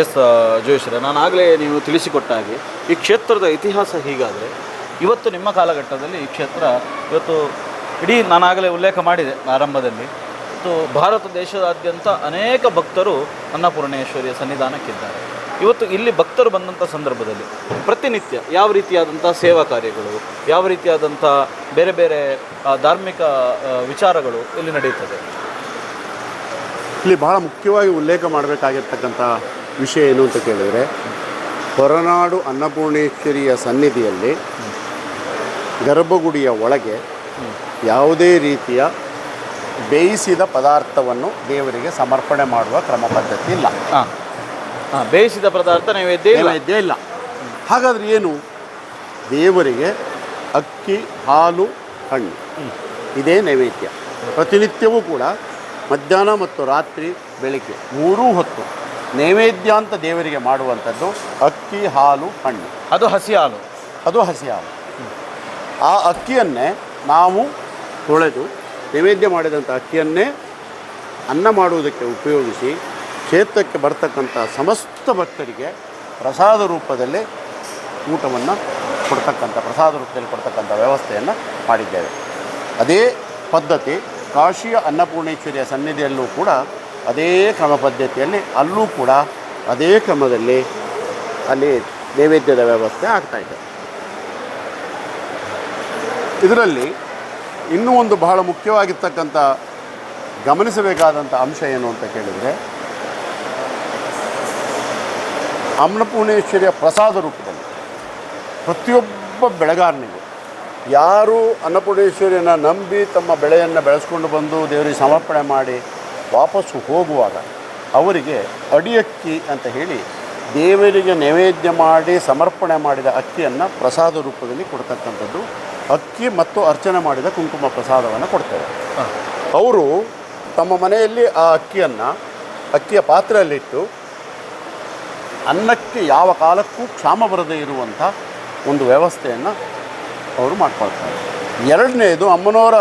S ಜೋಯಿಶ್ರೆ ನಾನು ಆಗಲೇ ನೀವು ತಿಳಿಸಿಕೊಟ್ಟ ಹಾಗೆ ಈ ಕ್ಷೇತ್ರದ ಇತಿಹಾಸ ಹೀಗಾದರೆ, ಇವತ್ತು ನಿಮ್ಮ ಕಾಲಘಟ್ಟದಲ್ಲಿ ಈ ಕ್ಷೇತ್ರ ಇವತ್ತು ಇಡೀ ನಾನಾಗಲೇ ಉಲ್ಲೇಖ ಮಾಡಿದೆ ಆರಂಭದಲ್ಲಿ. ಮತ್ತು ಭಾರತ ದೇಶದಾದ್ಯಂತ ಅನೇಕ ಭಕ್ತರು ಅನ್ನಪೂರ್ಣೇಶ್ವರಿಯ ಸನ್ನಿಧಾನಕ್ಕಿದ್ದಾರೆ. ಇವತ್ತು ಇಲ್ಲಿ ಭಕ್ತರು ಬಂದಂಥ ಸಂದರ್ಭದಲ್ಲಿ ಪ್ರತಿನಿತ್ಯ ಯಾವ ರೀತಿಯಾದಂಥ ಸೇವಾ ಕಾರ್ಯಗಳು, ಯಾವ ರೀತಿಯಾದಂಥ ಬೇರೆ ಬೇರೆ ಧಾರ್ಮಿಕ ವಿಚಾರಗಳು ಇಲ್ಲಿ ನಡೆಯುತ್ತದೆ? ಇಲ್ಲಿ ಬಹಳ ಮುಖ್ಯವಾಗಿ ಉಲ್ಲೇಖ ಮಾಡಬೇಕಾಗಿರ್ತಕ್ಕಂಥ ವಿಷಯ ಏನು ಅಂತ ಕೇಳಿದರೆ ಹೊರನಾಡು ಅನ್ನಪೂರ್ಣೇಶ್ವರಿಯ ಸನ್ನಿಧಿಯಲ್ಲಿ ಗರ್ಭಗುಡಿಯ ಒಳಗೆ ಯಾವುದೇ ರೀತಿಯ ಬೇಯಿಸಿದ ಪದಾರ್ಥವನ್ನು ದೇವರಿಗೆ ಸಮರ್ಪಣೆ ಮಾಡುವ ಕ್ರಮ ಪದ್ಧತಿ ಇಲ್ಲ. ಬೇಯಿಸಿದ ಪದಾರ್ಥ ನೈವೇದ್ಯ ನೈವೇದ್ಯ ಇಲ್ಲ. ಹಾಗಾದರೆ ಏನು? ದೇವರಿಗೆ ಅಕ್ಕಿ ಹಾಲು ಹಣ್ಣು ಇದೇ ನೈವೇದ್ಯ. ಪ್ರತಿನಿತ್ಯವೂ ಕೂಡ ಮಧ್ಯಾಹ್ನ ಮತ್ತು ರಾತ್ರಿ ಬೆಳಿಗ್ಗೆ ಮೂರೂ ಹೊತ್ತು. ನೈವೇದ್ಯ ಅಂತ ದೇವರಿಗೆ ಮಾಡುವಂಥದ್ದು ಅಕ್ಕಿ ಹಾಲು ಹಣ್ಣು. ಅದು ಹಸಿ ಹಾಲು. ಅದು ಹಸಿ ಹಾಲು. ಆ ಅಕ್ಕಿಯನ್ನೇ ನಾವು ತೊಳೆದು ನೈವೇದ್ಯ ಮಾಡಿದಂಥ ಅಕ್ಕಿಯನ್ನೇ ಅನ್ನ ಮಾಡುವುದಕ್ಕೆ ಉಪಯೋಗಿಸಿ ಕ್ಷೇತ್ರಕ್ಕೆ ಬರ್ತಕ್ಕಂಥ ಸಮಸ್ತ ಭಕ್ತರಿಗೆ ಪ್ರಸಾದ ರೂಪದಲ್ಲಿ ಊಟವನ್ನು ಕೊಡ್ತಕ್ಕಂಥ ಪ್ರಸಾದ ರೂಪದಲ್ಲಿ ಕೊಡ್ತಕ್ಕಂಥ ವ್ಯವಸ್ಥೆಯನ್ನು ಮಾಡಿದ್ದೇವೆ. ಅದೇ ಪದ್ಧತಿ ಕಾಶಿಯ ಅನ್ನಪೂರ್ಣೇಶ್ವರಿಯ ಸನ್ನಿಧಿಯಲ್ಲೂ ಕೂಡ ಅದೇ ಕ್ರಮ ಪದ್ಧತಿಯಲ್ಲಿ ಅಲ್ಲೂ ಕೂಡ ಅದೇ ಕ್ರಮದಲ್ಲಿ ಅಲ್ಲಿ ನೈವೇದ್ಯದ ವ್ಯವಸ್ಥೆ ಆಗ್ತಾಯಿದೆ ಇದರಲ್ಲಿ ಇನ್ನೂ ಒಂದು ಬಹಳ ಮುಖ್ಯವಾಗಿರ್ತಕ್ಕಂಥ ಗಮನಿಸಬೇಕಾದಂಥ ಅಂಶ ಏನು ಅಂತ ಕೇಳಿದರೆ ಅನ್ನಪೂರ್ಣೇಶ್ವರಿಯ ಪ್ರಸಾದ ರೂಪದಲ್ಲಿ ಪ್ರತಿಯೊಬ್ಬ ಬೆಳೆಗಾರನಿಗೂ, ಯಾರು ಅನ್ನಪೂರ್ಣೇಶ್ವರಿಯನ್ನು ನಂಬಿ ತಮ್ಮ ಬೆಳೆಯನ್ನು ಬೆಳೆಸ್ಕೊಂಡು ಬಂದು ದೇವರಿಗೆ ಸಮರ್ಪಣೆ ಮಾಡಿ ವಾಪಸ್ಸು ಹೋಗುವಾಗ ಅವರಿಗೆ ಅಡಿಯಕ್ಕಿ ಅಂತ ಹೇಳಿ ದೇವರಿಗೆ ನೈವೇದ್ಯ ಮಾಡಿ ಸಮರ್ಪಣೆ ಮಾಡಿದ ಅಕ್ಕಿಯನ್ನು ಪ್ರಸಾದ ರೂಪದಲ್ಲಿ ಕೊಡ್ತಕ್ಕಂಥದ್ದು. ಅಕ್ಕಿ ಮತ್ತು ಅರ್ಚನೆ ಮಾಡಿದ ಕುಂಕುಮ ಪ್ರಸಾದವನ್ನು ಕೊಡ್ತೇವೆ. ಅವರು ತಮ್ಮ ಮನೆಯಲ್ಲಿ ಆ ಅಕ್ಕಿಯನ್ನು ಅಕ್ಕಿಯ ಪಾತ್ರೆಯಲ್ಲಿಟ್ಟು ಅನ್ನಕ್ಕೆ ಯಾವ ಕಾಲಕ್ಕೂ ಕ್ಷಾಮ ಬರದೇ ಇರುವಂಥ ಒಂದು ವ್ಯವಸ್ಥೆಯನ್ನು ಅವರು ಮಾಡ್ಕೊಳ್ತಾರೆ. ಎರಡನೇದು ಅಮ್ಮನವರ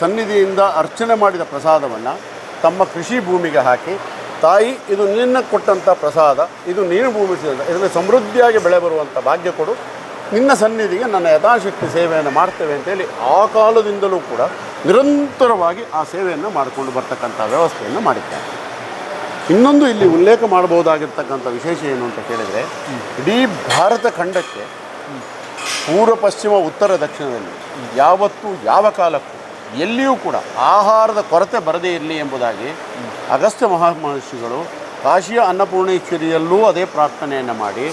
ಸನ್ನಿಧಿಯಿಂದ ಅರ್ಚನೆ ಮಾಡಿದ ಪ್ರಸಾದವನ್ನು ತಮ್ಮ ಕೃಷಿ ಭೂಮಿಗೆ ಹಾಕಿ, ತಾಯಿ, ಇದು ನಿನ್ನ ಕೊಟ್ಟಂಥ ಪ್ರಸಾದ, ಇದು ನೀನು ಭೂಮಿ ಇದರಲ್ಲಿ ಸಮೃದ್ಧಿಯಾಗಿ ಬೆಳೆ ಬರುವಂಥ ಭಾಗ್ಯ ಕೊಡು. ನಿನ್ನ ಸನ್ನಿಧಿಗೆ ನನ್ನ ಯಥಾಶಕ್ತಿ ಸೇವೆಯನ್ನು ಮಾಡ್ತೇವೆ ಅಂತೇಳಿ ಆ ಕಾಲದಿಂದಲೂ ಕೂಡ ನಿರಂತರವಾಗಿ ಆ ಸೇವೆಯನ್ನು ಮಾಡಿಕೊಂಡು ಬರ್ತಕ್ಕಂಥ ವ್ಯವಸ್ಥೆಯನ್ನು ಮಾಡಿದ್ದಾರೆ. ಇನ್ನೊಂದು ಇಲ್ಲಿ ಉಲ್ಲೇಖ ಮಾಡಬಹುದಾಗಿರ್ತಕ್ಕಂಥ ವಿಶೇಷ ಏನು ಅಂತ ಕೇಳಿದರೆ, ಇಡೀ ಭಾರತ ಖಂಡಕ್ಕೆ ಪೂರ್ವ, ಪಶ್ಚಿಮ, ಉತ್ತರ, ದಕ್ಷಿಣದಲ್ಲಿ ಯಾವತ್ತೂ ಯಾವ ಕಾಲಕ್ಕೂ ಎಲ್ಲಿಯೂ ಕೂಡ ಆಹಾರದ ಕೊರತೆ ಬರದೇ ಇರಲಿ ಎಂಬುದಾಗಿ ಅಗಸ್ತ್ಯ ಮಹಾಮಹರ್ಷಿಗಳು ಕಾಶಿಯ ಅನ್ನಪೂರ್ಣೇಶ್ವರಿಯಲ್ಲೂ ಅದೇ ಪ್ರಾರ್ಥನೆಯನ್ನು ಮಾಡಿ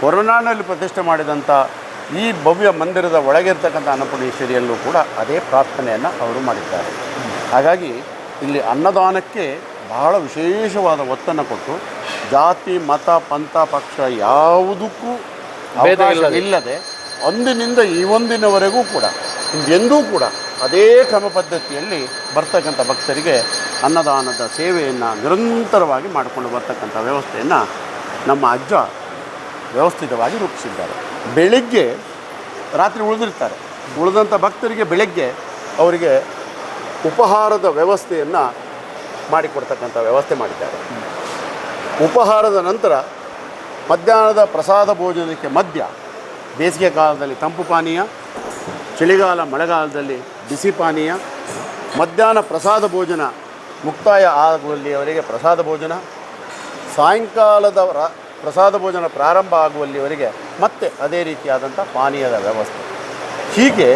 ಕೊರೋನಾನಲ್ಲಿ ಪ್ರತಿಷ್ಠೆ ಮಾಡಿದಂಥ ಈ ಭವ್ಯ ಮಂದಿರದ ಒಳಗಿರ್ತಕ್ಕಂಥ ಅನ್ನಪೂರ್ಣೇಶ್ವರಿಯಲ್ಲೂ ಕೂಡ ಅದೇ ಪ್ರಾರ್ಥನೆಯನ್ನು ಅವರು ಮಾಡಿದ್ದಾರೆ ಹಾಗಾಗಿ ಇಲ್ಲಿ ಅನ್ನದಾನಕ್ಕೆ ಬಹಳ ವಿಶೇಷವಾದ ಒತ್ತನ್ನು ಕೊಟ್ಟು ಜಾತಿ ಮತ ಪಂಥ ಪಕ್ಷ ಯಾವುದಕ್ಕೂ. ಇಲ್ಲದೆ ಅಂದಿನಿಂದ ಈ ಒಂದಿನವರೆಗೂ ಕೂಡ ಎಂದೂ ಕೂಡ ಅದೇ ಕ್ರಮ ಪದ್ಧತಿಯಲ್ಲಿ ಬರ್ತಕ್ಕಂಥ ಭಕ್ತರಿಗೆ ಅನ್ನದಾನದ ಸೇವೆಯನ್ನು ನಿರಂತರವಾಗಿ ಮಾಡಿಕೊಂಡು ಬರ್ತಕ್ಕಂಥ ವ್ಯವಸ್ಥೆಯನ್ನು ನಮ್ಮ ಅಜ್ಜ ವ್ಯವಸ್ಥಿತವಾಗಿ ರೂಪಿಸಿದ್ದಾರೆ. ಬೆಳಿಗ್ಗೆ ರಾತ್ರಿ ಉಳಿದಿರ್ತಾರೆ. ಉಳಿದಂಥ ಭಕ್ತರಿಗೆ ಬೆಳಗ್ಗೆ ಅವರಿಗೆ ಉಪಹಾರದ ವ್ಯವಸ್ಥೆಯನ್ನು ಮಾಡಿಕೊಡ್ತಕ್ಕಂಥ ವ್ಯವಸ್ಥೆ ಮಾಡಿದ್ದಾರೆ. ಉಪಹಾರದ ನಂತರ ಮಧ್ಯಾಹ್ನದ ಪ್ರಸಾದ ಭೋಜನಕ್ಕೆ ಮಧ್ಯ ಬೇಸಿಗೆ ಕಾಲದಲ್ಲಿ ತಂಪು ಪಾನೀಯ, ಚಳಿಗಾಲ ಮಳೆಗಾಲದಲ್ಲಿ ಬಿಸಿ ಪಾನೀಯ ಮಧ್ಯಾಹ್ನ ಪ್ರಸಾದ ಭೋಜನ, ಮುಕ್ತಾಯ ಆಗುವಲ್ಲಿಯವರೆಗೆ ಪ್ರಸಾದ ಭೋಜನ, ಸಾಯಂಕಾಲದ ಪ್ರಸಾದ ಭೋಜನ ಪ್ರಾರಂಭ ಆಗುವಲ್ಲಿವರೆಗೆ ಮತ್ತೆ ಅದೇ ರೀತಿಯಾದಂಥ ಪಾನೀಯದ ವ್ಯವಸ್ಥೆ. ಹೀಗೆ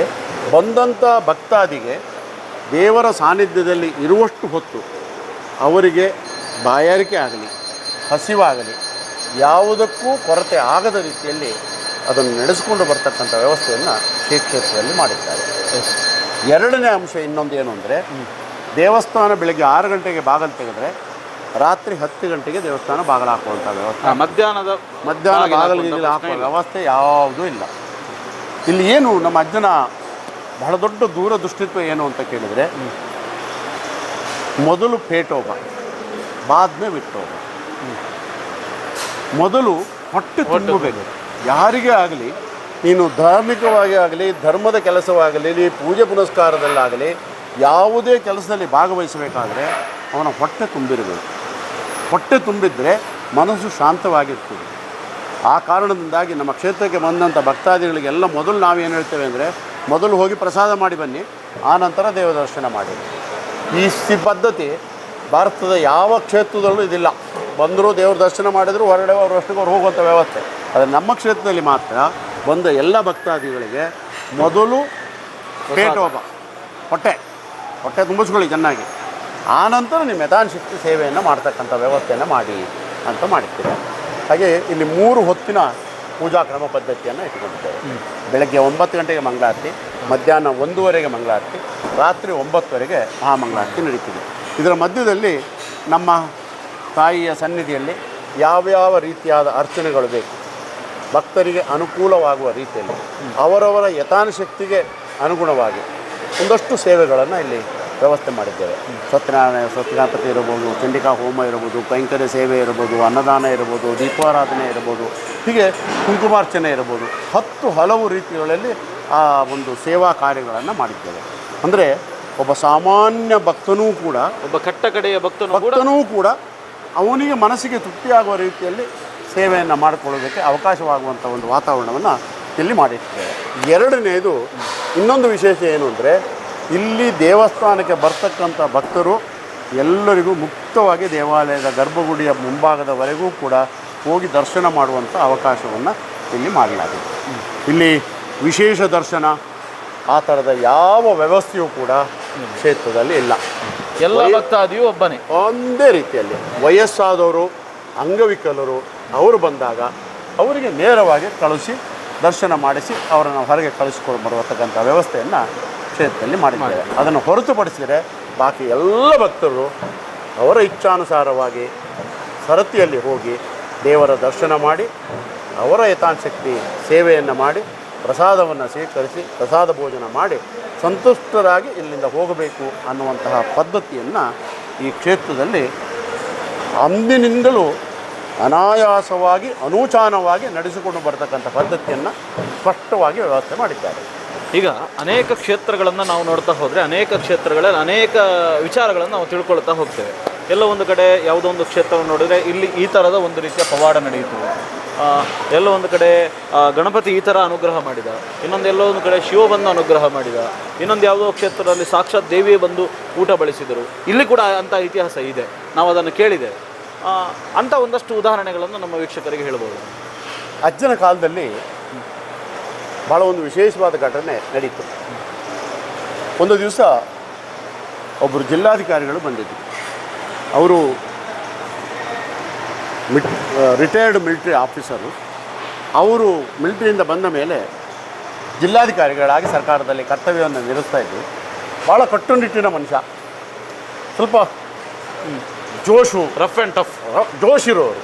ಬಂದಂಥ ಭಕ್ತಾದಿಗೆ ದೇವರ ಸಾನ್ನಿಧ್ಯದಲ್ಲಿ ಇರುವಷ್ಟು ಹೊತ್ತು ಅವರಿಗೆ ಬಾಯಾರಿಕೆ ಆಗಲಿ, ಹಸಿವಾಗಲಿ, ಯಾವುದಕ್ಕೂ ಕೊರತೆ ಆಗದ ರೀತಿಯಲ್ಲಿ ಅದನ್ನು ನಡೆಸಿಕೊಂಡು ಬರ್ತಕ್ಕಂಥ ವ್ಯವಸ್ಥೆಯನ್ನು ಶ್ರೀ ಕ್ಷೇತ್ರದಲ್ಲಿ ಮಾಡಿದ್ದಾರೆ ಎರಡನೇ ಅಂಶ ಇನ್ನೊಂದು ಏನು ಅಂದರೆ ದೇವಸ್ಥಾನ ಬೆಳಗ್ಗೆ ಆರು ಗಂಟೆಗೆ ಬಾಗಿಲು ತೆಗೆದ್ರೆ ರಾತ್ರಿ ಹತ್ತು ಗಂಟೆಗೆ ದೇವಸ್ಥಾನ ಬಾಗಿಲು ಹಾಕುವಂಥ ವ್ಯವಸ್ಥೆ. ಮಧ್ಯಾಹ್ನದ ಮಧ್ಯಾಹ್ನ ಬಾಗಿಲು ಹಾಕುವ ವ್ಯವಸ್ಥೆ ಯಾವುದೂ ಇಲ್ಲ. ಇಲ್ಲಿ ಏನು ನಮ್ಮ ಅಜ್ಜನ ಬಹಳ ದೊಡ್ಡ ದೂರದೃಷ್ಟಿತ್ವ ಏನು ಅಂತ ಕೇಳಿದರೆ ಮೊದಲು ಪೇಟೋಬ ಬಾದ್ಮೆ ಬಿಟ್ಟೋಬ ಮೊದಲು ಹೊಟ್ಟೆ ತುಂಬಬೇಕು. ಯಾರಿಗೇ ಆಗಲಿ ನೀನು ಧಾರ್ಮಿಕವಾಗಿ ಆಗಲಿ, ಧರ್ಮದ ಕೆಲಸವಾಗಲಿ, ನೀ ಪೂಜೆ ಪುನಸ್ಕಾರದಲ್ಲಾಗಲಿ ಯಾವುದೇ ಕೆಲಸದಲ್ಲಿ ಭಾಗವಹಿಸಬೇಕಾದ್ರೆ ಅವನ ಹೊಟ್ಟೆ ತುಂಬಿರಬೇಕು. ಹೊಟ್ಟೆ ತುಂಬಿದರೆ ಮನಸ್ಸು ಶಾಂತವಾಗಿರ್ತದೆ. ಆ ಕಾರಣದಿಂದಾಗಿ ನಮ್ಮ ಕ್ಷೇತ್ರಕ್ಕೆ ಬಂದಂಥ ಭಕ್ತಾದಿಗಳಿಗೆಲ್ಲ ಮೊದಲು ನಾವೇನು ಹೇಳ್ತೇವೆ ಅಂದರೆ, ಮೊದಲು ಹೋಗಿ ಪ್ರಸಾದ ಮಾಡಿ ಬನ್ನಿ, ಆ ನಂತರ ದೇವದರ್ಶನ ಮಾಡಿ. ಈ ಸಿ ಪದ್ಧತಿ ಭಾರತದ ಯಾವ ಕ್ಷೇತ್ರದಲ್ಲೂ ಇದಿಲ್ಲ. ಬಂದರೂ ದೇವ್ರ ದರ್ಶನ ಮಾಡಿದ್ರು ಹೊರಗಡೆ ಅವ್ರ ಅಷ್ಟಕ್ಕೆ ಅವ್ರು ಹೋಗುವಂಥ ವ್ಯವಸ್ಥೆ. ಆದರೆ ನಮ್ಮ ಕ್ಷೇತ್ರದಲ್ಲಿ ಮಾತ್ರ ಬಂದ ಎಲ್ಲ ಭಕ್ತಾದಿಗಳಿಗೆ ಮೊದಲು ಪೇಟೋಪ ಹೊಟ್ಟೆ. ಹೊಟ್ಟೆ ತುಂಬಿಸ್ಕೊಳ್ಳಿ ಚೆನ್ನಾಗಿ. ಆನಂತರ ನಿಮ್ಮ ಯಥಾನ್ ಶಕ್ತಿ ಸೇವೆಯನ್ನು ಮಾಡ್ತಕ್ಕಂಥ ವ್ಯವಸ್ಥೆಯನ್ನು ಮಾಡಿ ಅಂತ ಮಾಡಿರ್ತೀವಿ ಹಾಗೆ ಇಲ್ಲಿ ಮೂರು ಹೊತ್ತಿನ ಪೂಜಾ ಕ್ರಮ ಪದ್ಧತಿಯನ್ನು ಇಟ್ಕೊಂಡಿದ್ದೇವೆ ಬೆಳಗ್ಗೆ ಒಂಬತ್ತು ಗಂಟೆಗೆ ಮಂಗಳಾರತಿ ಮಧ್ಯಾಹ್ನ ಒಂದೂವರೆಗೆ ಮಂಗಳಾರತಿ ರಾತ್ರಿ ಒಂಬತ್ತುವರೆಗೆ ಮಹಾಮಂಗಳಾರತಿ ನಡೀತಿದೆ. ಇದರ ಮಧ್ಯದಲ್ಲಿ ನಮ್ಮ ತಾಯಿಯ ಸನ್ನಿಧಿಯಲ್ಲಿ ಯಾವ್ಯಾವ ರೀತಿಯಾದ ಅರ್ಚನೆಗಳು ಬೇಕು? ಭಕ್ತರಿಗೆ ಅನುಕೂಲವಾಗುವ ರೀತಿಯಲ್ಲಿ ಅವರವರ ಯಥಾನುಶಕ್ತಿಗೆ ಅನುಗುಣವಾಗಿ ಒಂದಷ್ಟು ಸೇವೆಗಳನ್ನು ಇಲ್ಲಿ ವ್ಯವಸ್ಥೆ ಮಾಡಿದ್ದೇವೆ. ಸತ್ಯನಾರಾಯಣ ಸತ್ಯಗಣಪತಿ ಇರಬಹುದು ಚಂಡಿಕಾ ಹೋಮ ಇರಬಹುದು ಕೈಂಕರ್ಯ ಸೇವೆ ಇರಬಹುದು ಅನ್ನದಾನ ಇರಬಹುದು ದೀಪಾರಾಧನೆ ಇರಬಹುದು ಹೀಗೆ ಕುಂಕುಮಾರ್ಚನೆ ಇರಬಹುದು ಹತ್ತು ಹಲವು ರೀತಿಗಳಲ್ಲಿ ಆ ಒಂದು ಸೇವಾ ಕಾರ್ಯಗಳನ್ನು ಮಾಡಿದ್ದೇವೆ. ಅಂದರೆ ಒಬ್ಬ ಸಾಮಾನ್ಯ ಭಕ್ತನೂ ಕೂಡ ಒಬ್ಬ ಕಟ್ಟ ಕಡೆಯ ಭಕ್ತನು ಭಕ್ತನೂ ಕೂಡ ಅವನಿಗೆ ಮನಸ್ಸಿಗೆ ತೃಪ್ತಿಯಾಗುವ ರೀತಿಯಲ್ಲಿ ಸೇವೆಯನ್ನು ಮಾಡಿಕೊಳ್ಳೋದಕ್ಕೆ ಅವಕಾಶವಾಗುವಂಥ ಒಂದು ವಾತಾವರಣವನ್ನು ಇಲ್ಲಿ ಮಾಡಿರ್ತೇವೆ ಎರಡನೇದು ಇನ್ನೊಂದು ವಿಶೇಷ ಏನು ಅಂದರೆ ಇಲ್ಲಿ ದೇವಸ್ಥಾನಕ್ಕೆ ಬರ್ತಕ್ಕಂಥ ಭಕ್ತರು ಎಲ್ಲರಿಗೂ ಮುಕ್ತವಾಗಿ ದೇವಾಲಯದ ಗರ್ಭಗುಡಿಯ ಮುಂಭಾಗದವರೆಗೂ ಕೂಡ ಹೋಗಿ ದರ್ಶನ ಮಾಡುವಂಥ ಅವಕಾಶವನ್ನು ಇಲ್ಲಿ ಮಾಡಲಾಗಿದೆ. ಇಲ್ಲಿ ವಿಶೇಷ ದರ್ಶನ ಆ ಥರದ ಯಾವ ವ್ಯವಸ್ಥೆಯೂ ಕೂಡ ಕ್ಷೇತ್ರದಲ್ಲಿ ಇಲ್ಲ. ಎಲ್ಲ ಭಕ್ತಾದಿಯು ಒಬ್ಬನೇ. ಒಂದೇ ರೀತಿಯಲ್ಲಿ ವಯಸ್ಸಾದವರು ಅಂಗವಿಕಲರು ಅವರು ಬಂದಾಗ ಅವರಿಗೆ ನೇರವಾಗಿ ಕಳಿಸಿ ದರ್ಶನ ಮಾಡಿಸಿ ಅವರನ್ನು ಹೊರಗೆ ಕಳಿಸ್ಕೊಂಡು ಬರತಕ್ಕಂಥ ವ್ಯವಸ್ಥೆಯನ್ನು ಕ್ಷೇತ್ರದಲ್ಲಿ ಮಾಡಿದ್ದಾರೆ ಅದನ್ನು ಹೊರತುಪಡಿಸಿದರೆ ಬಾಕಿ ಎಲ್ಲ ಭಕ್ತರು ಅವರ ಇಚ್ಛಾನುಸಾರವಾಗಿ ಸರತಿಯಲ್ಲಿ ಹೋಗಿ ದೇವರ ದರ್ಶನ ಮಾಡಿ ಅವರ ಯಥಾಶಕ್ತಿ ಸೇವೆಯನ್ನು ಮಾಡಿ ಪ್ರಸಾದವನ್ನು ಸ್ವೀಕರಿಸಿ ಪ್ರಸಾದ ಭೋಜನ ಮಾಡಿ ಸಂತುಷ್ಟರಾಗಿ ಇಲ್ಲಿಂದ ಹೋಗಬೇಕು ಅನ್ನುವಂತಹ ಪದ್ಧತಿಯನ್ನು ಈ ಕ್ಷೇತ್ರದಲ್ಲಿ ಅಂದಿನಿಂದಲೂ ಅನಾಯಾಸವಾಗಿ ಅನೂಚಾನವಾಗಿ ನಡೆಸಿಕೊಂಡು ಬರ್ತಕ್ಕಂಥ ಪದ್ಧತಿಯನ್ನು ಸ್ಪಷ್ಟವಾಗಿ ವ್ಯವಸ್ಥೆ ಮಾಡಿದ್ದಾರೆ. ಈಗ ಅನೇಕ ಕ್ಷೇತ್ರಗಳನ್ನು ನಾವು ನೋಡ್ತಾ ಹೋದರೆ ಅನೇಕ ಕ್ಷೇತ್ರಗಳಲ್ಲಿ ಅನೇಕ ವಿಚಾರಗಳನ್ನು ನಾವು ತಿಳ್ಕೊಳ್ತಾ ಹೋಗ್ತೇವೆ. ಎಲ್ಲ ಒಂದು ಕಡೆ ಯಾವುದೋ ಒಂದು ಕ್ಷೇತ್ರವನ್ನು ನೋಡಿದರೆ ಇಲ್ಲಿ ಈ ಥರದ ಒಂದು ರೀತಿಯ ಪವಾಡ ನಡೆಯಿತು. ಎಲ್ಲ ಒಂದು ಕಡೆ ಗಣಪತಿ ಈ ಥರ ಅನುಗ್ರಹ ಮಾಡಿದ. ಇನ್ನೊಂದು ಎಲ್ಲೋ ಒಂದು ಕಡೆ ಶಿವ ಬಂದು ಅನುಗ್ರಹ ಮಾಡಿದ. ಇನ್ನೊಂದು ಯಾವುದೋ ಕ್ಷೇತ್ರದಲ್ಲಿ ಸಾಕ್ಷಾತ್ ದೇವಿಯೇ ಬಂದು ಊಟ ಬಳಸಿದರು. ಇಲ್ಲಿ ಕೂಡ ಅಂಥ ಇತಿಹಾಸ ಇದೆ. ನಾವು ಅದನ್ನು ಕೇಳಿದ್ದೇವೆ ಆ, ಅಂಥ ಒಂದಷ್ಟು ಉದಾಹರಣೆಗಳನ್ನು ನಮ್ಮ ವೀಕ್ಷಕರಿಗೆ ಹೇಳ್ಬೋದು. ಅಜ್ಜನ ಕಾಲದಲ್ಲಿ ಭಾಳ ಒಂದು ವಿಶೇಷವಾದ ಘಟನೆ ನಡೀತು. ಒಂದು ದಿವಸ ಒಬ್ಬರು ಜಿಲ್ಲಾಧಿಕಾರಿಗಳು ಬಂದಿದ್ದರು ಅವರು ಮಿಟ್ ರಿಟೈರ್ಡ್ ಮಿಲಿಟ್ರಿ ಆಫೀಸರು ಅವರು ಮಿಲಿಟ್ರಿಯಿಂದ ಬಂದ ಮೇಲೆ ಜಿಲ್ಲಾಧಿಕಾರಿಗಳಾಗಿ ಸರ್ಕಾರದಲ್ಲಿ ಕರ್ತವ್ಯವನ್ನು ನಿರ್ವಹಿಸ್ತಾ ಇದ್ದರು ಭಾಳ ಕಟ್ಟುನಿಟ್ಟಿನ ಮನುಷ್ಯ. ಸ್ವಲ್ಪ ಜೋಶು. Rough and tough. ಜೋಶ್ ಇರೋರು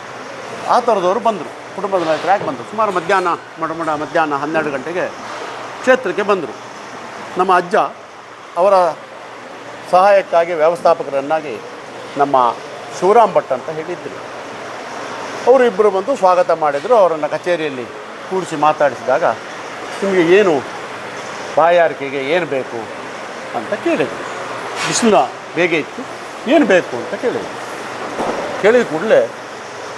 ಆ ಥರದವರು ಬಂದರು. ಕುಟುಂಬದ ನಾಯಕರಾಗಿ ಬಂದರು? ಸುಮಾರು ಮಧ್ಯಾಹ್ನ ಮಡ ಮಡ ಮಧ್ಯಾಹ್ನ ಹನ್ನೆರಡು ಗಂಟೆಗೆ ಕ್ಷೇತ್ರಕ್ಕೆ ಬಂದರು. ನಮ್ಮ ಅಜ್ಜ ಅವರ ಸಹಾಯಕ್ಕಾಗಿ ವ್ಯವಸ್ಥಾಪಕರನ್ನಾಗಿ ನಮ್ಮ ಶಿವರಾಮ್ ಭಟ್ ಅಂತ ಹೇಳಿದ್ದರು ಅವರಿಬ್ಬರು ಬಂದು ಸ್ವಾಗತ ಮಾಡಿದರು. ಅವರನ್ನು ಕಚೇರಿಯಲ್ಲಿ ಕೂಡಿಸಿ ಮಾತಾಡಿಸಿದಾಗ ನಿಮಗೆ ಏನು ಬಾಯಾರಿಕೆಗೆ ಏನು ಬೇಕು ಅಂತ ಕೇಳಿದರು. ಬಿಸಿಲ ಬೇಗ ಇತ್ತು. ಏನು ಬೇಕು ಅಂತ ಕೇಳಿದರು. ಕೇಳಿದ ಕೂಡಲೇ,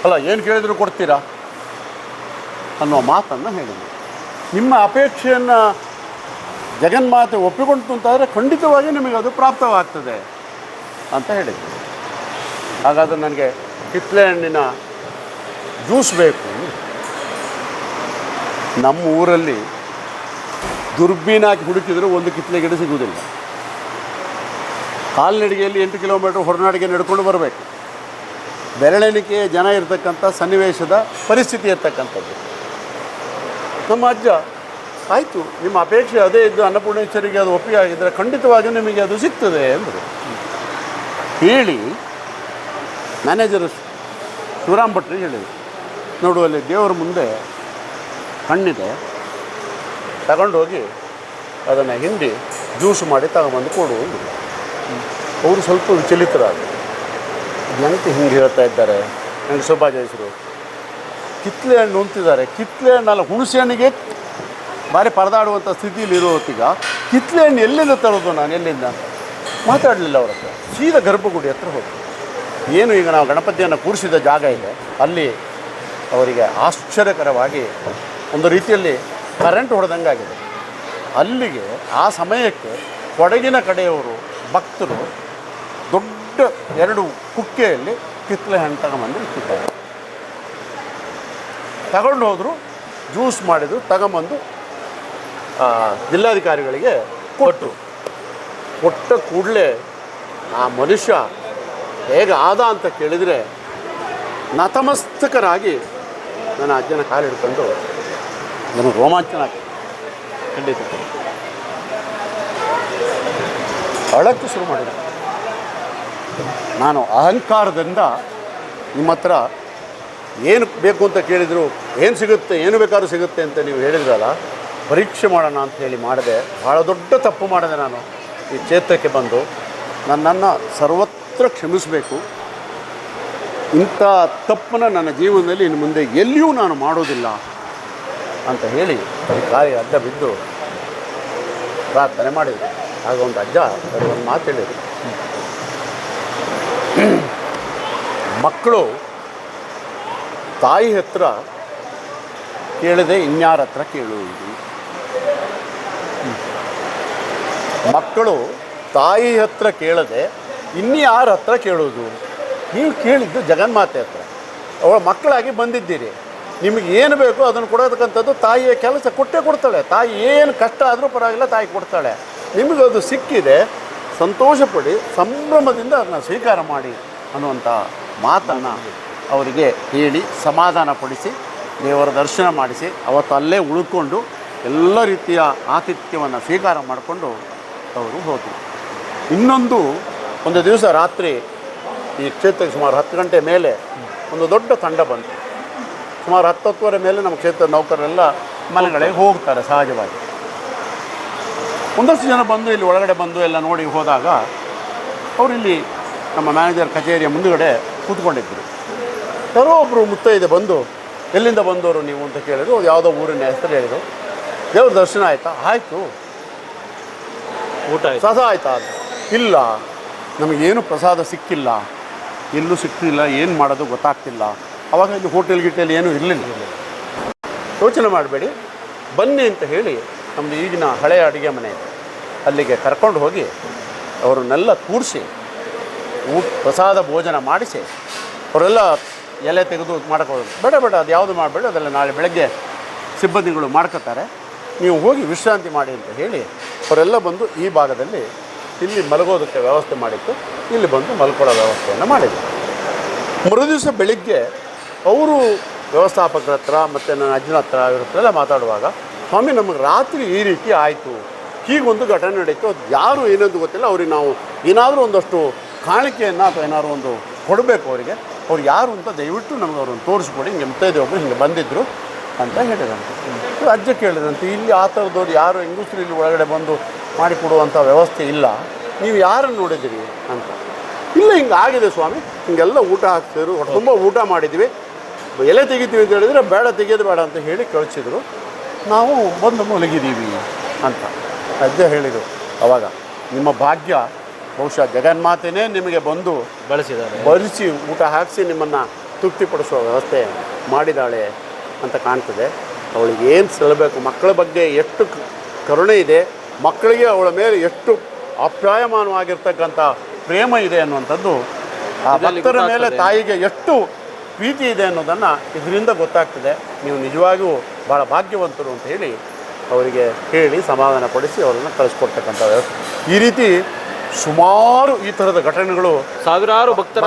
ಅಲ್ಲ, ಏನು ಕೇಳಿದ್ರು ಕೊಡ್ತೀರಾ? ಅನ್ನೋ ಮಾತನ್ನು ಹೇಳಿದರು. ನಿಮ್ಮ ಅಪೇಕ್ಷೆಯನ್ನು ಜಗನ್ಮಾತೆ ಒಪ್ಪಿಕೊಂಡು ಅಂತಾದರೆ ಖಂಡಿತವಾಗಿ ನಿಮಗೆ ಅದು ಪ್ರಾಪ್ತವಾಗ್ತದೆ ಅಂತ ಹೇಳಿದರು. ಹಾಗಾದರೆ ನನಗೆ ಕಿತ್ಲೆ ಹಣ್ಣಿನ ಜ್ಯೂಸ್ ಬೇಕು. ನಮ್ಮ ಊರಲ್ಲಿ ದುರ್ಬೀನ್ ಹಾಕಿ ಹುಡುಕಿದ್ರು ಒಂದು ಕಿತ್ಲೆ ಗಿಡ ಸಿಗುವುದಿಲ್ಲ. ಕಾಲ್ನಡಿಗೆಯಲ್ಲಿ ಎಂಟು ಕಿಲೋಮೀಟ್ರ್ ಹೊರನಾಡಿಗೆ ನಡ್ಕೊಂಡು ಬರಬೇಕು. ಬೆರಳೆಣಿಕೆ ಜನ ಇರತಕ್ಕಂಥ ಸನ್ನಿವೇಶದ ಪರಿಸ್ಥಿತಿ ಇರ್ತಕ್ಕಂಥದ್ದು. ನಮ್ಮ ಅಜ್ಜ, ಆಯಿತು, ನಿಮ್ಮ ಅಪೇಕ್ಷೆ ಅದೇ ಇದ್ದು ಅನ್ನಪೂರ್ಣೇಶ್ವರಿಗೆ ಅದು ಒಪ್ಪಿಗೆ ಆಗಿದ್ದರೆ ಖಂಡಿತವಾಗಿಯೂ ನಿಮಗೆ ಅದು ಸಿಗ್ತದೆ ಅಂದರು ಹೇಳಿ ಮ್ಯಾನೇಜರ್ ಶಿವರಾಮ್ ಭಟ್ರಿ ಹೇಳಿದರು. ನೋಡು, ಅಲ್ಲಿ ದೇವರ ಮುಂದೆ ಹಣ್ಣಿದೆ ತಗೊಂಡೋಗಿ ಅದನ್ನು ಹಿಂಡಿ ಜ್ಯೂಸ್ ಮಾಡಿ ತಗೊಂಬಂದು ಕೊಡು ಅವರು ಸ್ವಲ್ಪ ವಿಚಲಿತರಾದರು. ಎಂತ ಹಿಂಗೆ ಹೇಳ್ತಾ ಇದ್ದಾರೆ. ನನಗೆ ಶೋಭಾಜಯಿಸರು ಕಿತ್ಲೆ ಹಣ್ಣು ಉಂತಿದ್ದಾರೆ ಕಿತ್ಲೆ ಹಣ್ಣಲ್ಲ ಹುಣಸೆ ಹಣ್ಣಿಗೆ ಭಾರಿ ಪರದಾಡುವಂಥ ಸ್ಥಿತಿಯಲ್ಲಿ ಹೊತ್ತಿಗ ಕಿತ್ಲೆ ಹಣ್ಣು ಎಲ್ಲಿಂದ ತರೋದು ನಾನು? ಎಲ್ಲಿಂದ? ಮಾತಾಡಲಿಲ್ಲ ಅವ್ರ ಹತ್ರ. ಸೀದಾ ಗರ್ಭಗುಡಿ ಹತ್ರ ಹೋಗಿ ಏನು ಈಗ ನಾವು ಗಣಪತಿಯನ್ನು ಕೂರಿಸಿದ ಜಾಗ ಇದೆ. ಅಲ್ಲಿ ಅವರಿಗೆ ಆಶ್ಚರ್ಯಕರವಾಗಿ ಒಂದು ರೀತಿಯಲ್ಲಿ ಕರೆಂಟ್ ಹೊಡೆದಂಗಾಗಿದೆ ಅಲ್ಲಿಗೆ ಆ ಸಮಯಕ್ಕೆ ಕೊಡಗಿನ ಕಡೆಯವರು ಭಕ್ತರು ದೊಡ್ಡ ಎರಡು ಕುಕ್ಕೆಯಲ್ಲಿ ಕಿತ್ತಲೆ ಹಣ್ಣು ತಗೊಂಬಂದು ಇಟ್ಟಿದ್ದಾರೆ. ತಗೊಂಡು ಹೋದರು ಜ್ಯೂಸ್ ಮಾಡಿದ್ರು, ತಗೊಂಬಂದು ಜಿಲ್ಲಾಧಿಕಾರಿಗಳಿಗೆ ಕೊಟ್ಟರು ಕೊಟ್ಟ ಕೂಡಲೇ ಆ ಮನುಷ್ಯ ಹೇಗೆ ಆದ ಅಂತ ಕೇಳಿದರೆ ನತಮಸ್ತಕರಾಗಿ ನನ್ನ ಅಜ್ಜನ ಕಾಲು ಹಿಡ್ಕೊಂಡು ನನಗೆ ರೋಮಾಂಚನ ಖಂಡಿತ. ಅಳಕ್ಕೆ ಶುರು ಮಾಡಿದೆ ನಾನು ಅಹಂಕಾರದಿಂದ ನಿಮ್ಮ ಹತ್ರ ಏನು ಬೇಕು ಅಂತ ಕೇಳಿದರು, ಏನು ಸಿಗುತ್ತೆ, ಏನು ಬೇಕಾದ್ರೂ ಸಿಗುತ್ತೆ ಅಂತ ನೀವು ಹೇಳಿದ್ರಲ್ಲ, ಪರೀಕ್ಷೆ ಮಾಡೋಣ ಅಂತ ಹೇಳಿ ಮಾಡಿದೆ. ಭಾಳ ದೊಡ್ಡ ತಪ್ಪು ಮಾಡಿದೆ ನಾನು. ಈ ಕ್ಷೇತ್ರಕ್ಕೆ ಬಂದು ನನ್ನನ್ನು ಸರ್ವತ್ರ ಕ್ಷಮಿಸಬೇಕು. ಇಂಥ ತಪ್ಪನ್ನು ನನ್ನ ಜೀವನದಲ್ಲಿ ಇನ್ನು ಮುಂದೆ ಎಲ್ಲಿಯೂ ನಾನು ಮಾಡೋದಿಲ್ಲ ಅಂತ ಹೇಳಿ ಈ ಗಾಳಿ ಅಡ್ಡ ಬಿದ್ದು ಪ್ರಾರ್ಥನೆ ಮಾಡಿದರು ಆಗ ಒಂದು ಅಜ್ಜ, ಒಂದು ಮಾತು ಹೇಳಿದರು. ಮಕ್ಕಳು ತಾಯಿ ಹತ್ರ ಕೇಳದೆ ಇನ್ಯಾರ ಹತ್ರ ಕೇಳುವುದು? ಮಕ್ಕಳು ತಾಯಿ ಹತ್ರ ಕೇಳದೆ ಇನ್ಯಾರ ಹತ್ರ ಕೇಳೋದು ನೀವು ಕೇಳಿದ್ದು ಜಗನ್ಮಾತೆ ಹತ್ರ. ಅವಳ ಮಕ್ಕಳಾಗಿ ಬಂದಿದ್ದೀರಿ. ನಿಮಗೆ ಏನು ಬೇಕೋ ಅದನ್ನು ಕೊಡೋದಕ್ಕಂಥದ್ದು ತಾಯಿಯ ಕೆಲಸ ಕೊಟ್ಟೇ ಕೊಡ್ತಾಳೆ. ತಾಯಿ ಏನು ಕಷ್ಟ ಆದರೂ ಪರವಾಗಿಲ್ಲ, ತಾಯಿ ಕೊಡ್ತಾಳೆ. ನಿಮಗದು ಸಿಕ್ಕಿದೆ. ಸಂತೋಷಪಡಿ, ಸಂಭ್ರಮದಿಂದ ಅದನ್ನ ಸ್ವೀಕಾರ ಮಾಡಿ ಅನ್ನುವಂಥ ಮಾತನ್ನು ಅವರಿಗೆ ಹೇಳಿ ಸಮಾಧಾನಪಡಿಸಿ, ದೇವರ ದರ್ಶನ ಮಾಡಿಸಿ, ಅವತ್ತು ಅಲ್ಲೇ ಉಳ್ಕೊಂಡು ಎಲ್ಲ ರೀತಿಯ ಆತಿಥ್ಯವನ್ನು ಸ್ವೀಕಾರ ಮಾಡಿಕೊಂಡು ಅವರು ಹೋದರು. ಇನ್ನೊಂದು, ಒಂದು ದಿವಸ ರಾತ್ರಿ ಈ ಕ್ಷೇತ್ರಕ್ಕೆ ಸುಮಾರು ಹತ್ತು ಗಂಟೆ ಮೇಲೆ ಒಂದು ದೊಡ್ಡ ತಂಡ ಬಂತು. ಸುಮಾರು ಹತ್ತು ಹತ್ತುವರೆ ಮೇಲೆ ನಮ್ಮ ಕ್ಷೇತ್ರದ ನೌಕರರೆಲ್ಲ ಮನೆಗಳಿಗೆ ಹೋಗ್ತಾರೆ ಸಹಜವಾಗಿ. ಒಂದಷ್ಟು ಜನ ಬಂದು ಇಲ್ಲಿ ಒಳಗಡೆ ಬಂದು ಎಲ್ಲ ನೋಡಿ ಹೋದಾಗ ಅವರಿಲ್ಲಿ ಇಲ್ಲಿ ನಮ್ಮ ಮ್ಯಾನೇಜರ್ ಕಚೇರಿಯ ಮುಂದುಗಡೆ ಕೂತ್ಕೊಂಡಿದ್ದರು ಯಾರೋ ಒಬ್ಬರು ಮುತ್ತೈದೆ ಬಂದು ಎಲ್ಲಿಂದ ಬಂದವರು ನೀವು? ಅಂತ ಕೇಳಿದ್ರು. ಯಾವುದೋ ಊರಿನ ಹೆಸರು ಹೇಳಿದರು. ದೇವ್ರ ದರ್ಶನ ಆಯಿತಾ? ಆಯಿತು. ಊಟ ಆಯ್ತು. ಆಯಿತಾ? ಇಲ್ಲ. ನಮಗೇನು ಪ್ರಸಾದ ಸಿಕ್ಕಿಲ್ಲ. ಎಲ್ಲೂ ಸಿಕ್ತಿಲ್ಲ. ಏನು ಮಾಡೋದು ಗೊತ್ತಾಗ್ತಿಲ್ಲ. ಅವಾಗ ಇಲ್ಲಿ ಹೋಟೆಲ್ ಗಿಟೆಲ್ ಏನೂ ಇರಲಿಲ್ಲ. ಯೋಚನೆ ಮಾಡಬೇಡಿ. ಬನ್ನಿ ಅಂತ ಹೇಳಿ ನಮ್ಮದು ಈಗಿನ ಹಳೆಯ ಅಡುಗೆ ಮನೆ ಇದೆ. ಅಲ್ಲಿಗೆ ಕರ್ಕೊಂಡು ಹೋಗಿ ಅವರನ್ನೆಲ್ಲ ಕೂರಿಸಿ ಊಟ ಪ್ರಸಾದ ಭೋಜನ ಮಾಡಿಸಿ, ಅವರೆಲ್ಲ ಎಲೆ ತೆಗೆದು ಮಾಡ್ಕೊಳ್ಳೋದು. ಬೇಡ ಬೇಡ, ಅದು ಯಾವುದು ಮಾಡಬೇಡ, ಅದೆಲ್ಲ ನಾಳೆ ಬೆಳಗ್ಗೆ ಸಿಬ್ಬಂದಿಗಳು ಮಾಡ್ಕೋತಾರೆ. ನೀವು ಹೋಗಿ ವಿಶ್ರಾಂತಿ ಮಾಡಿ ಅಂತ ಹೇಳಿ ಅವರೆಲ್ಲ ಬಂದು ಈ ಭಾಗದಲ್ಲಿ ಇಲ್ಲಿ ಮಲಗೋದಕ್ಕೆ ವ್ಯವಸ್ಥೆ ಮಾಡಿತ್ತು. ಇಲ್ಲಿ ಬಂದು ಮಲ್ಕೊಳ್ಳೋ ವ್ಯವಸ್ಥೆಯನ್ನು ಮಾಡಿದ್ರು. ಮರುದಿವಸ ಬೆಳಿಗ್ಗೆ ಅವರು ವ್ಯವಸ್ಥಾಪಕರ ಹತ್ರ ಮತ್ತು ನನ್ನ ಅಜ್ಜನ ಹತ್ರ ಇವ್ರ ಹತ್ರ ಎಲ್ಲ ಮಾತಾಡುವಾಗ ಸ್ವಾಮಿ, ನಮಗೆ ರಾತ್ರಿ ಈ ರೀತಿ ಆಯಿತು. ಹೀಗೊಂದು ಘಟನೆ ನಡೀತು. ಅದು ಯಾರು ಏನಂದು ಗೊತ್ತಿಲ್ಲ. ಅವ್ರಿಗೆ ನಾವು ಏನಾದರೂ ಒಂದಷ್ಟು ಕಾಣಿಕೆಯನ್ನು ಅಥವಾ ಏನಾದರೂ ಒಂದು ಕೊಡಬೇಕು ಅವರಿಗೆ. ಅವ್ರು ಯಾರು ಅಂತ ದಯವಿಟ್ಟು ನಮಗೆ ಅವ್ರನ್ನ ತೋರಿಸ್ಕೊಡಿ. ಹಿಂಗೆ ಮುತ್ತೈದೆ ಒಬ್ಬರು ಹಿಂಗೆ ಬಂದಿದ್ದರು ಅಂತ ಹೇಳಿದಂತೆ. ಅಜ್ಜ ಕೇಳಿದಂತೆ, ಇಲ್ಲಿ ಆ ಥರದವ್ರು ಯಾರು ಹೆಂಗಸರು ಇಲ್ಲಿ ಒಳಗಡೆ ಬಂದು ಮಾಡಿಕೊಡುವಂಥ ವ್ಯವಸ್ಥೆ ಇಲ್ಲ. ನೀವು ಯಾರನ್ನು ನೋಡಿದ್ದೀರಿ ಅಂತ. ಇಲ್ಲ, ಹಿಂಗೆ ಆಗಿದೆ ಸ್ವಾಮಿ. ಹಿಂಗೆಲ್ಲ ಊಟ ಹಾಕ್ತಿದ್ರು ತುಂಬ ಊಟ ಮಾಡಿದ್ವಿ. ಎಲೆ ತೆಗಿತೀವಿ ಅಂತ ಹೇಳಿದ್ರೆ ಬೇಡ, ತೆಗೆಯೋದು ಬೇಡ ಅಂತ ಹೇಳಿ ಕಳಿಸಿದ್ರು. ನಾವು ಬಂದು ಮಲಗಿದ್ದೀವಿ ಅಂತ. ಅಜ್ಜ ಹೇಳಿದರು. ಅವಾಗ ನಿಮ್ಮ ಭಾಗ್ಯ ಬಹುಶಃ ಜಗನ್ಮಾತೆನೇ ನಿಮಗೆ ಬಂದು ಬಳಸಿದ್ದಾರೆ. ಬರಿಸಿ ಊಟ ಹಾಕಿಸಿ ನಿಮ್ಮನ್ನು ತೃಪ್ತಿಪಡಿಸುವ ವ್ಯವಸ್ಥೆ ಮಾಡಿದಾಳೆ ಅಂತ ಕಾಣ್ತದೆ. ಅವಳಿಗೆ ಏನು ಸಲ್ಲಬೇಕು ಮಕ್ಕಳ ಬಗ್ಗೆ ಎಷ್ಟು ಕರುಣೆ ಇದೆ. ಮಕ್ಕಳಿಗೆ ಅವಳ ಮೇಲೆ ಎಷ್ಟು ಅಪ್ರಾಯಮಾನವಾಗಿರ್ತಕ್ಕಂಥ ಪ್ರೇಮ ಇದೆ ಅನ್ನುವಂಥದ್ದು ಆ ಭಕ್ತರ ಮೇಲೆ ತಾಯಿಗೆ ಎಷ್ಟು ಪ್ರೀತಿ ಇದೆ ಅನ್ನೋದನ್ನು ಇದರಿಂದ ಗೊತ್ತಾಗ್ತದೆ. ನೀವು ನಿಜವಾಗಿಯೂ ಭಾಳ ಭಾಗ್ಯವಂತರು ಅಂತ ಹೇಳಿ ಅವರಿಗೆ ಹೇಳಿ ಸಮಾಧಾನಪಡಿಸಿ ಅವರನ್ನು ಕಳಿಸ್ಕೊಡ್ತಕ್ಕಂಥ ವ್ಯವಸ್ಥೆ ಈ ರೀತಿ ಸುಮಾರು ಈ ಥರದ ಘಟನೆಗಳು ಸಾವಿರಾರು ಭಕ್ತರ.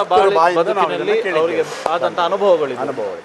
ಅವರಿಗೆ ಆದಂಥ ಅನುಭವಗಳಿದೆ. ಅನುಭವಗಳು